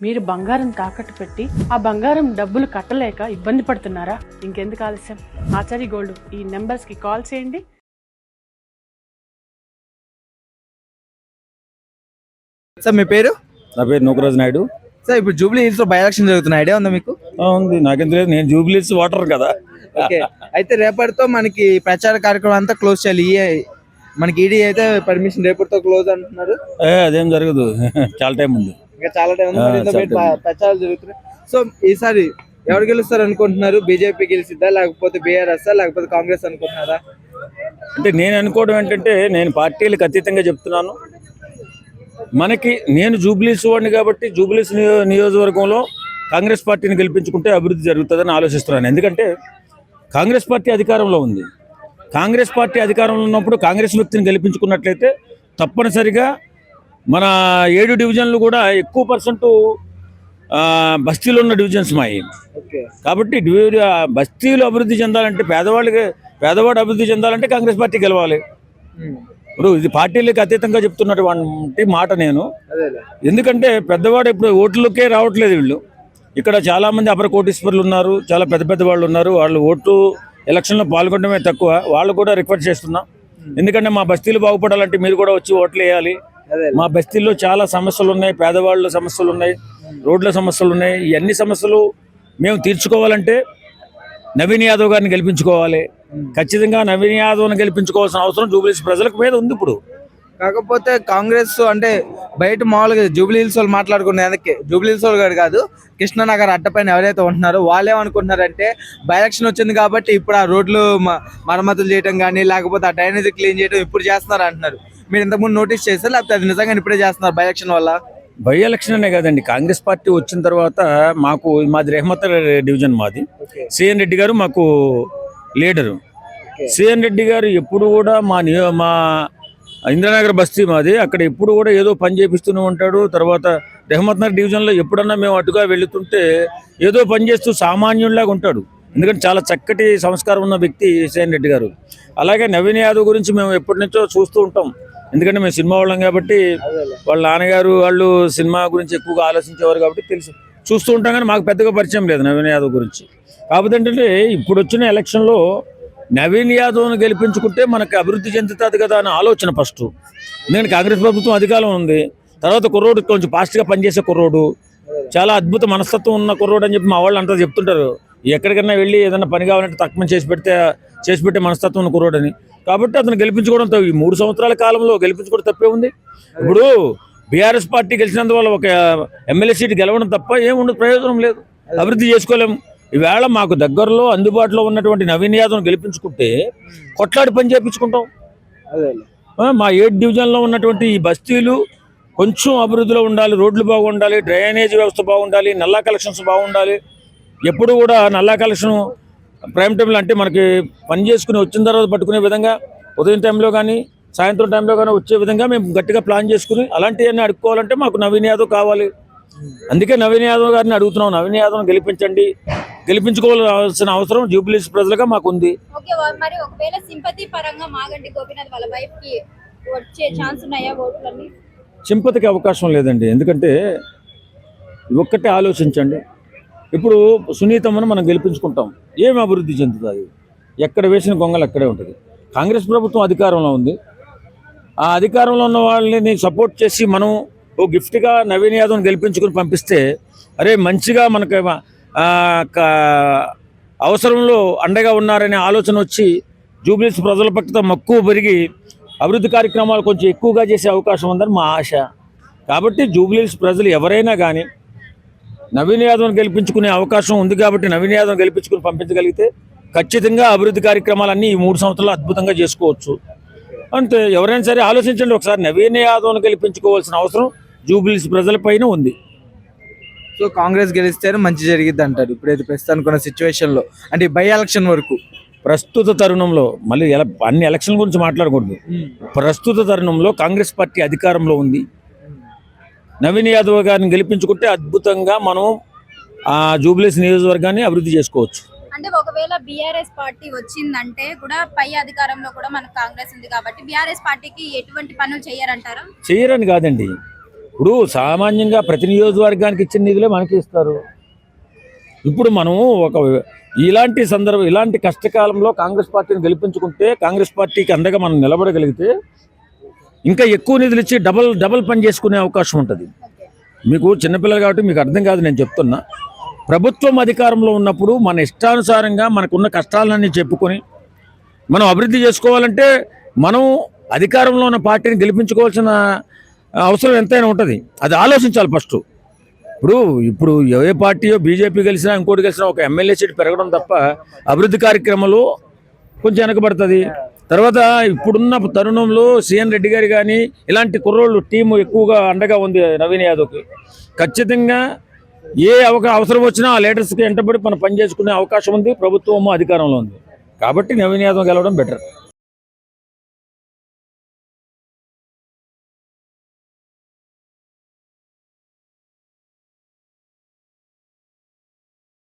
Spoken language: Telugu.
మీరు బంగారం తాకట్టు పెట్టి ఆ బంగారం డబ్బులు కట్టలేక ఇబ్బంది పడుతున్నారా? ఇంకెందుకు ఆలస్యం? ఆచారి గోల్డ్ ఈ నెంబర్స్కి కాల్ చేయండి. సార్ మీ పేరు? నా పేరు నూకరాజు నాయుడు. సార్ ఇప్పుడు జూబ్లీ హిల్స్లో బై ఎలక్షన్ జరుగుతున్న ఐడియా ఉందా మీకు? ఉంది. నాకెంత లేదు నేను జూబ్లీస్ వాటర్ కదా. ఓకే. అయితే రేపటితో మనకి ప్రచార కార్యక్రమం అంతా క్లోజ్ చేయాలి. ఈ మనకి ఈడీ అయితే పర్మిషన్ రేపటితో క్లోజ్ అంటున్నారు. ఏ అదేం జరగదు. చాలా టైం ఉంది. ఇంకా చాలా టైం ఉంది. ప్రచారాలు జరుగుతున్నాయి. సో ఈసారి ఎవరు గెలుస్తారు అనుకుంటున్నారు బీజేపీ గెలిచిద్దా లేకపోతే బీఆర్ఎస్ లేకపోతే కాంగ్రెస్ అనుకుంటున్నారా? అంటే నేను అనుకోవడం ఏంటంటే నేను పార్టీలకు అతీతంగా చెప్తున్నాను. మనకి నేను జూబ్లీస్ వాడిని కాబట్టి జూబ్లీస్ నియో- నియోజకవర్గంలో కాంగ్రెస్ పార్టీని గెలిపించుకుంటే అభివృద్ధి జరుగుతుందని ఆలోచిస్తున్నాను. ఎందుకంటే కాంగ్రెస్ పార్టీ అధికారంలో ఉంది. కాంగ్రెస్ పార్టీ అధికారంలో ఉన్నప్పుడు కాంగ్రెస్ వ్యక్తిని గెలిపించుకున్నట్లయితే తప్పనిసరిగా మన ఏడు డివిజన్లు కూడా ఎక్కువ పర్సెంట్ బస్తీలో ఉన్న డివిజన్స్ మాయి. కాబట్టి బస్తీలు అభివృద్ధి చెందాలంటే పేదవాళ్ళకి పేదవాడు అభివృద్ధి చెందాలంటే కాంగ్రెస్ పార్టీ గెలవాలి. ఇప్పుడు ఇది పార్టీలకు అతీతంగా చెప్తున్నటువంటి మాట నేను. ఎందుకంటే పెద్దవాడు ఇప్పుడు ఓట్లకే రావట్లేదు వీళ్ళు. ఇక్కడ చాలా మంది అపర కోటీశ్వరులు ఉన్నారు చాలా పెద్ద పెద్ద వాళ్ళు ఉన్నారు. వాళ్ళు ఓటు ఎలక్షన్లో పాల్గొనడమే తక్కువ. వాళ్ళు కూడా రిక్వెస్ట్ చేస్తున్నాం. ఎందుకంటే మా బస్తీలు బాగుపడాలంటే మీరు కూడా వచ్చి ఓట్లు వేయాలి. మా బస్తీల్లో చాలా సమస్యలు ఉన్నాయి పేదవాళ్ళ సమస్యలు ఉన్నాయి రోడ్ల సమస్యలు ఉన్నాయి ఈ అన్ని సమస్యలు మేము తీర్చుకోవాలంటే నవీన్ యాదవ్ గారిని గెలిపించుకోవాలి. ఖచ్చితంగా నవీన్ యాదవ్ని గెలిపించుకోవాల్సిన అవసరం జూబ్లీస్ ప్రజలకు మీద ఉంది ఇప్పుడు. కాకపోతే కాంగ్రెస్ అంటే బయట మామూలుగా జూబ్లీ హిల్స్ వాళ్ళు మాట్లాడుకునే అందుకే. జూబ్లీ హిల్స్ వాళ్ళు గారు కాదు కృష్ణానగర్ అడ్డపైన ఎవరైతే ఉంటున్నారో వాళ్ళు ఏమనుకుంటున్నారంటే బై ఎలక్షన్ వచ్చింది కాబట్టి ఇప్పుడు ఆ రోడ్లు మరమ్మతులు చేయడం కానీ లేకపోతే ఆ డ్రైనేజ్ క్లీన్ చేయడం ఇప్పుడు చేస్తున్నారు అంటున్నారు మీరు ఇంతకుముందు నోటీస్ చేస్తారు లేకపోతే అది నిజంగా ఇప్పుడే చేస్తున్నారు బై ఎలక్షన్ వల్ల? బై ఎలక్షన్ అనే కదండి కాంగ్రెస్ పార్టీ వచ్చిన తర్వాత మాకు మాది రెహమత్ డివిజన్ మాది. సిఎన్ రెడ్డి గారు మాకు లీడరు. సిఎన్ రెడ్డి గారు ఎప్పుడు కూడా మా మా ఇంద్రనగర్ బస్తీ మాది అక్కడ ఎప్పుడు కూడా ఏదో పని చేపిస్తూనే ఉంటాడు. తర్వాత రెహమత్ నగర్ డివిజన్లో ఎప్పుడన్నా మేము అటుగా వెళుతుంటే ఏదో పని చేస్తూ సామాన్యుల్లాగా ఉంటాడు. ఎందుకంటే చాలా చక్కటి సంస్కారం ఉన్న వ్యక్తి సిఎన్ రెడ్డి గారు. అలాగే నవీన్ యాదవ్ గురించి మేము ఎప్పటి నుంచో చూస్తూ ఉంటాం. ఎందుకంటే మేము సినిమా వాళ్ళం కాబట్టి వాళ్ళ నాన్నగారు వాళ్ళు సినిమా గురించి ఎక్కువగా ఆలోచించేవారు కాబట్టి తెలుసు. చూస్తూ ఉంటాం కానీ మాకు పెద్దగా పరిచయం లేదు నవీన్ యాదవ్ గురించి. కాకపోతే ఏంటంటే ఇప్పుడు వచ్చిన ఎలక్షన్లో నవీన్ యాదవ్ను గెలిపించుకుంటే మనకి అభివృద్ధి చెందుతుంది కదా అనే ఆలోచన ఫస్ట్ ఎందుకంటే కాంగ్రెస్ ప్రభుత్వం అధికారం ఉంది. తర్వాత కుర్రోడు కొంచెం ఫాస్ట్గా పనిచేసే కుర్రోడు. చాలా అద్భుత మనస్తత్వం ఉన్న కుర్రోడు అని చెప్పి మా వాళ్ళు అంతా చెప్తుంటారు. ఎక్కడికైనా వెళ్ళి ఏదైనా పని కావాలంటే తక్కువ చేసి పెడితే చేసి పెట్టే మనస్తత్వం ఉన్న కుర్రోడని. కాబట్టి అతను గెలిపించుకోవడం. ఈ మూడు సంవత్సరాల కాలంలో గెలిపించుకోవడం తప్పే ఉంది. ఇప్పుడు బీఆర్ఎస్ పార్టీ గెలిచినందువల్ల ఒక ఎమ్మెల్యే సీట్ గెలవడం తప్ప ఏముండదు ప్రయోజనం లేదు. అభివృద్ధి చేసుకోలేము. ఈవేళ మాకు దగ్గరలో అందుబాటులో ఉన్నటువంటి నవీన్ యాదవ్ను గెలిపించుకుంటే కొట్లాడి పని చేయించుకుంటాం మా ఏడు డివిజన్లో ఉన్నటువంటి ఈ బస్తీలు కొంచెం అభివృద్ధిలో ఉండాలి రోడ్లు బాగుండాలి డ్రైనేజ్ వ్యవస్థ బాగుండాలి నల్లా కలెక్షన్స్ బాగుండాలి. ఎప్పుడు కూడా నల్లా కలెక్షన్ ప్రైమ్ టైంలో అంటే మనకి పని చేసుకుని వచ్చిన తర్వాత పట్టుకునే విధంగా ఉదయం టైంలో కానీ సాయంత్రం టైంలో కానీ వచ్చే విధంగా మేము గట్టిగా ప్లాన్ చేసుకుని అలాంటివన్నీ అడుక్కోవాలంటే మాకు నవీన్ యాదవ్ కావాలి. అందుకే నవీన్ యాదవ్ గారిని అడుగుతున్నాం. నవీన్ యాదవ్ని గెలిపించండి. గెలిపించుకోవాల్సిన అవసరం జూబ్లీస్ ప్రజలుగా మాకుంది ఓకే వా- మరి ఒకవేళ సింపతి పరంగా మాగంటి గోపీనాథ్ వాళ్ళ వైఫ్కి వచ్చే ఛాన్స్ ఉన్నాయా ఓట్లన్నీ? సింపతికి అవకాశం లేదండి. ఎందుకంటే ఒక్కటే ఆలోచించండి. ఇప్పుడు సునీతమ్మను మనం గెలిపించుకుంటాం. ఏం అభివృద్ధి చెందుతుంది ఎక్కడ వేసిన గొంగలు అక్కడే ఉంటుంది. కాంగ్రెస్ ప్రభుత్వం అధికారంలో ఉంది. ఆ అధికారంలో ఉన్న వాళ్ళని సపోర్ట్ చేసి మనం ఓ గిఫ్ట్గా నవీన్ యాదవ్ని గెలిపించుకుని పంపిస్తే అరే మంచిగా మనకి అవసరంలో అండగా ఉన్నారనే ఆలోచన వచ్చి జూబ్లీస్ ప్రజల పట్ల మక్కువ పెరిగి అభివృద్ధి కార్యక్రమాలు కొంచెం ఎక్కువగా చేసే అవకాశం ఉందని మా ఆశ. కాబట్టి జూబ్లీస్ ప్రజలు ఎవరైనా కానీ నవీన్ యాదవ్ని గెలిపించుకునే అవకాశం ఉంది కాబట్టి నవీన్ యాదవ్ని గెలిపించుకుని పంపించగలిగితే ఖచ్చితంగా అభివృద్ధి కార్యక్రమాలన్నీ ఈ మూడు సంవత్సరాలు అద్భుతంగా చేసుకోవచ్చు. అంతే ఎవరైనా సరే ఆలోచించండి ఒకసారి నవీన్ యాదవ్ని గెలిపించుకోవాల్సిన అవసరం జూబ్లీస్ ప్రజలపైన ఉంది. సో కాంగ్రెస్ గెలిస్తేనే మంచి జరిగిద్ది అంటారు. ఇప్పుడైతే ప్రస్తుతానికి ఉన్న సిచ్యువేషన్లో అంటే బై ఎలక్షన్ వరకు. ప్రస్తుత తరుణంలో మళ్ళీ ఎల అన్ని ఎలక్షన్ గురించి మాట్లాడకూడదు. ప్రస్తుత తరుణంలో కాంగ్రెస్ పార్టీ అధికారంలో ఉంది. నవీన్ యాదవ్ గారిని గెలిపించుకుంటే అద్భుతంగా మనం ఆ జూబ్లీస్ నియోజకవర్గాన్ని అభివృద్ధి చేసుకోవచ్చు. అంటే ఒకవేళ బీఆర్ఎస్ పార్టీ వచ్చిందంటే కూడా పై అధికారంలో కూడా మనకు కాంగ్రెస్ ఉంది కాబట్టి బీఆర్ఎస్ పార్టీకి ఎటువంటి పనులు చేయరంటారా చేయరని కాదండి. ఇప్పుడు సామాన్యంగా ప్రతి నియోజకవర్గానికి ఇచ్చిన నిధులే మనకి ఇస్తారు. ఇప్పుడు మనం ఒక ఇలాంటి సందర్భం ఇలాంటి కష్టకాలంలో కాంగ్రెస్ పార్టీని గెలిపించుకుంటే కాంగ్రెస్ పార్టీకి అండగా మనం నిలబడగలిగితే ఇంకా ఎక్కువ నిధులు ఇచ్చి డబల్ డబల్ పని చేసుకునే అవకాశం ఉంటుంది. మీకు చిన్నపిల్లలు కాబట్టి మీకు అర్థం కాదు నేను చెప్తున్నా. ప్రభుత్వం అధికారంలో ఉన్నప్పుడు మన ఇష్టానుసారంగా మనకున్న కష్టాలన్నీ చెప్పుకొని మనం అభివృద్ధి చేసుకోవాలంటే మనం అధికారంలో ఉన్న పార్టీని గెలిపించుకోవాల్సిన అవసరం ఎంతైనా ఉంటుంది. అది ఆలోచించాలి ఫస్ట్. ఇప్పుడు ఇప్పుడు ఏ పార్టీయో బీజేపీ గెలిచినా ఇంకోటి గెలిచినా ఒక ఎమ్మెల్యే సీట్ పెరగడం తప్ప అభివృద్ధి కార్యక్రమాలు కొంచెం వెనకబడుతుంది. తర్వాత ఇప్పుడున్న తరుణంలో సిఎన్ రెడ్డి గారు కానీ ఇలాంటి కుర్రోళ్ళు టీము ఎక్కువగా అండగా ఉంది నవీన్ యాదవ్కి. ఖచ్చితంగా ఏ అవక అవసరం వచ్చినా ఆ లీడర్స్కి వెంటబడి మనం పని చేసుకునే అవకాశం ఉంది ప్రభుత్వము అధికారంలో ఉంది. కాబట్టి నవీన్ యాదవ్ గెలవడం బెటర్.